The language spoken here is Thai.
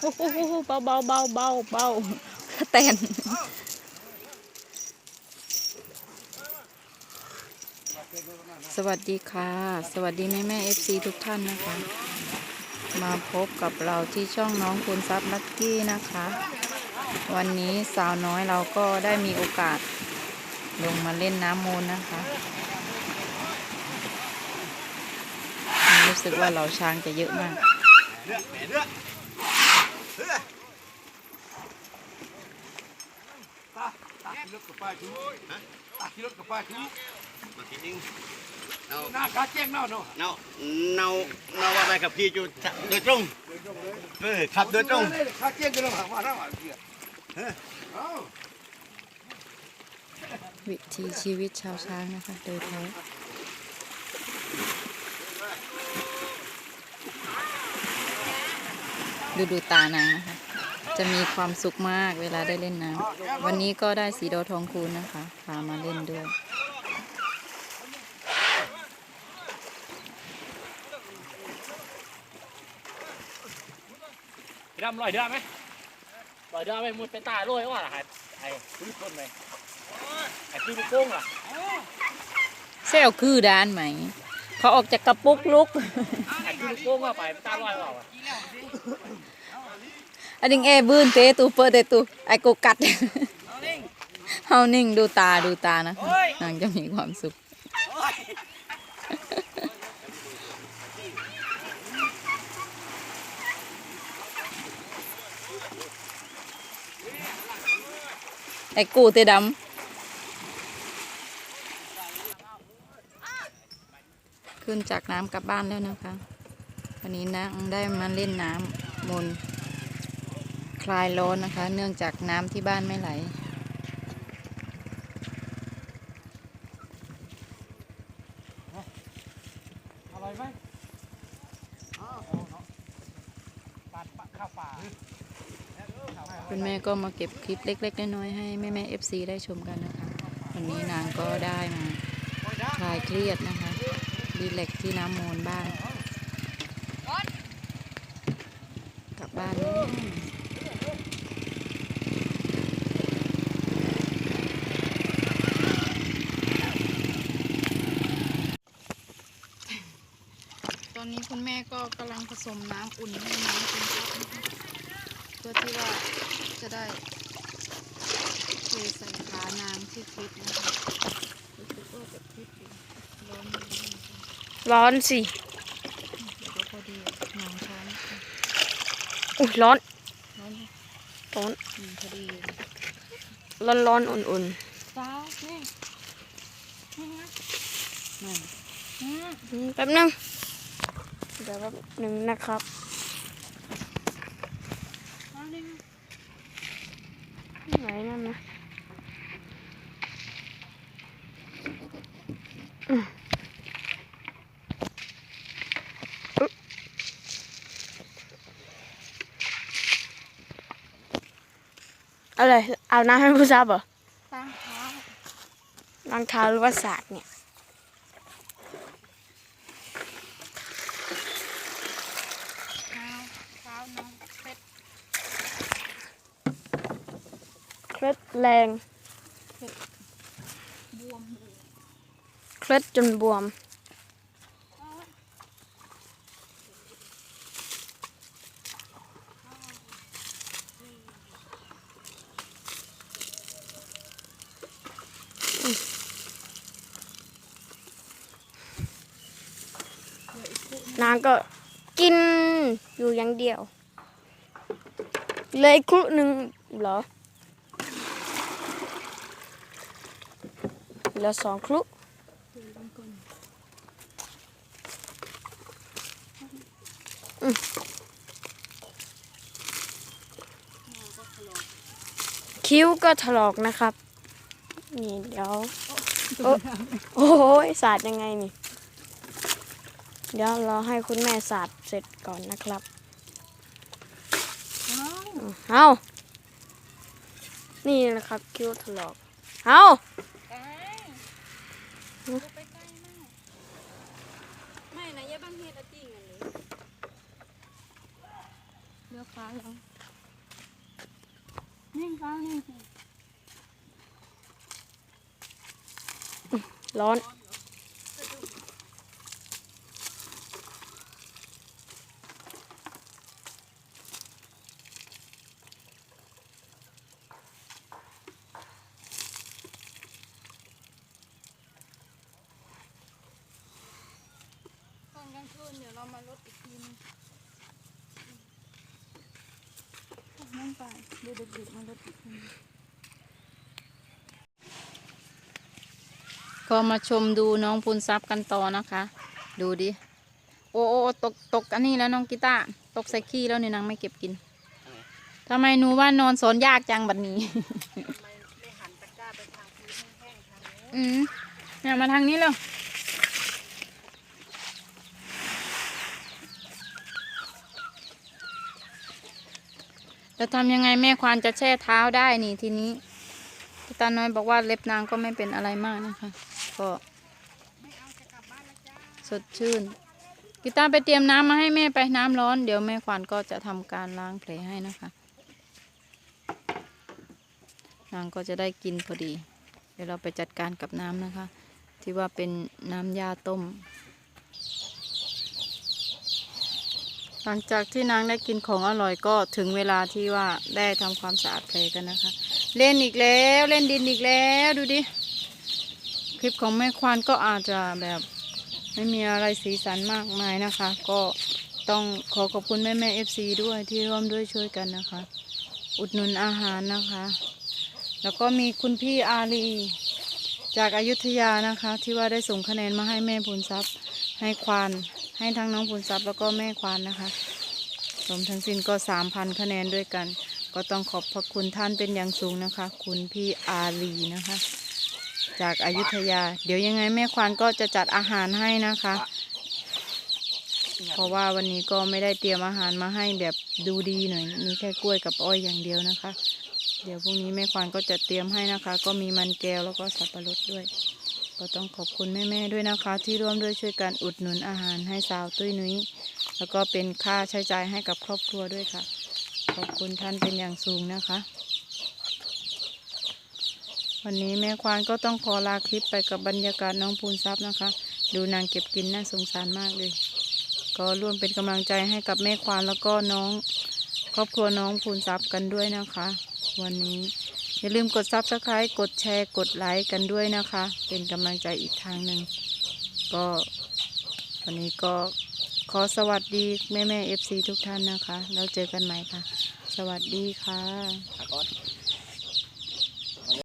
โอ้โหเบาเบาเบาเบาเบาแตนสวัสดีค่ะ สวัสดีแม่แม่เอฟซีทุกท่านนะคะ มาพบกับเราที่ช่องน้องคุณซับลักกี้นะคะ วันนี้สาวน้อยเราก็ได้มีโอกาสลงมาเล่นน้ำมูลนะคะ รู้สึกว่าเราช้างจะเยอะมากรถกับป้าคือฮะขี่รถกับป้าคือมาทีนึงเอาหน้าคาแจ้งเน่าเนาะเนาเนาเนาว่าไปกับพี่จูโดยตรงเออขับโดยตรงคาแจ้งกันแล้วมาแล้วอะเกี่ยเอ้าวิถีชีวิตชาวช้างนะคะ โดยแท้ ดูดูตานางนะคะ จะมีความสุขมากเวลาได้เล่นน้ำวันนี้ก็ได้สีดอทองคูณนะคะพามาเล่นด้วยดำลอยเดือไหมลอยเดือไหมมุดไปตายลอยว่าล่ะไอ้ไอ้ซื้อต้นไหมไอ้ซื้อลูกโป่งล่ะเซลคือด้านไหม เขาออกจากกระปุกลุก กุ้งเข้าไปตาลอยเปล่าอันนี้เอบื้นเตตูเปิดเตตูไอโกกัดเฮานิ่งดูตาดูตานะนางจะมีความสุขไอ้กูเตะดำ ขึ้นจากน้ำกลับบ้านแล้วนะคะ วันนี้นางได้มาเล่นน้ำมนคลายร้อนนะคะ เนื่องจากน้ำที่บ้านไม่ไหลอร่อยไหมปาดข้าวป่าคุณแม่ก็มาเก็บคลิปเล็ก ๆ น้อยๆให้แม่แม่เอฟซีได้ชมกันนะคะ วันนี้นางก็ได้มาคลายเครียดนะคะ รีแลกที่น้ำมูลบ้างกลับบ้านตอนนี้คุณแม่ก็กำลังผสมน้ำอุ่นให้น้องคุณครับนเพื่อที่ว่าจะได้เทใส่ขานางที่ฟิตนะคะรู้สึกว่าจะฟิตอยู่ร้อนอยู่ ร้อนสิเดี๋ยวก็พอดีนางช้อนอุ้ยร้อน ร้อนไหมร้อนอืมพอดีเลยร้อนร้อนอุ่นฟ้าแม่นั่นๆอืมแป๊บนึงเดี๋ยวแป๊บหนึ่งนะครับไหนนั่นนะ อะไรเอาน้ำให้ผู้ชายเหรอล้างเท้าล้างเท้าหรือว่าสาดเนี่ย เท้าเท้าน้องเป็ดเคล็ดแรง บวม เคล็ดจนบวม นางก็กินอยู่อย่างเดียว เลยครุหนึ่งเหรอเหลือสองครุคิ้วก็ถลอกนะครับ นี่เดี๋ยว โอ้โอ้ยสาดยังไงนี่ เดี๋ยวรอให้คุณแม่สาดเสร็จก่อนนะครับเอานี่นะครับคิ้วถลอกเอาไม่นะยบางเฮ็ดอะติ่งกันเลยเลือกฟ้าแล้วนิ่งฟ้านิ่งร้อน ตอนกลางคืนเดี๋ยวเรามาลดอีกทีนึงนั่นไปเดี๋ยวดึกๆมาลดอีกทีนึงก็มาชมดูน้องพูนซับกันต่อนะคะ ดูดิ โอ้โอ้โอ้ตกตกอันนี้แล้วน้องกีตาร์ตกใส่ขี้แล้วเนี่ยนางไม่เก็บกินทำไมหนูว่านอนสอนยากจังบัดนี้อืมเนี่ยมาทางนี้เร็ว จะทำยังไงแม่ควานจะแช่เท้าได้นี่ทีนี้พี่ตาน้อยบอกว่าเล็บนางก็ไม่เป็นอะไรมากนะคะ ก็สดชื่นกีตาไปเตรียมน้ำมาให้แม่ไปน้ำร้อน เดี๋ยวแม่ควานก็จะทำการล้างแผลให้นะคะ นางก็จะได้กินพอดี เดี๋ยวเราไปจัดการกับน้ำนะคะ ที่ว่าเป็นน้ำยาต้ม หลังจากที่นางได้กินของอร่อยก็ถึงเวลาที่ว่าได้ทำความสะอาดแผลกันนะคะ เล่นอีกแล้วเล่นดินอีกแล้วดูดิ คลิปของแม่ควานก็อาจจะแบบไม่มีอะไรสีสันมากมายนะคะ ก็ต้องขอขอบคุณแม่แม่เอฟซีด้วยที่ร่วมด้วยช่วยกันนะคะ อุดหนุนอาหารนะคะ แล้วก็มีคุณพี่อารีจากอายุทยานะคะ ที่ว่าได้ส่งคะแนนมาให้แม่พูนทรัพย์ให้ควาน ให้ทั้งน้องพูนทรัพย์แล้วก็แม่ควานนะคะรวมทั้งสิ้นก็สามพันคะแนนด้วยกัน ก็ต้องขอบพระคุณท่านเป็นอย่างสูงนะคะ คุณพี่อารีนะคะ จากอายุทยา เดี๋ยวยังไงแม่ควานก็จะจัดอาหารให้นะคะ เพราะว่าวันนี้ก็ไม่ได้เตรียมอาหารมาให้แบบดูดีหน่อย มีแค่กล้วยกับอ้อยอย่างเดียวนะคะ เดี๋ยวพรุ่งนี้แม่ควานก็จะเตรียมให้นะคะ ก็มีมันแก้วแล้วก็สับปะรดด้วย ก็ต้องขอบคุณแม่ๆด้วยนะคะ ที่ร่วมด้วยช่วยกันอุดหนุนอาหารให้สาวตุ้ยนุ้ยแล้วก็เป็นค่าใช้จ่ายให้กับครอบครัวด้วยค่ะ ขอบคุณท่านเป็นอย่างสูงนะคะ วันนี้แม่ควานก็ต้องขอลาคลิปไปกับบรรยากาศน้องพูนทรัพย์นะคะ ดูนางเก็บกินน่าสงสารมากเลย ก็ร่วมเป็นกำลังใจให้กับแม่ควานแล้วก็น้อง ครอบครัวน้องพูนทรัพย์กันด้วยนะคะ วันนี้ อย่าลืมกดซับสไคร b ์กดแชร์ กดไลค์กันด้วยนะคะ เป็นกำลังใจอีกทางหนึ่ง ก็วันนี้ก็ขอสวัสดีแม่แม่เอฟซีทุกท่านนะคะ แล้วเจอกันใหม่ค่ะ สวัสดีค่ะ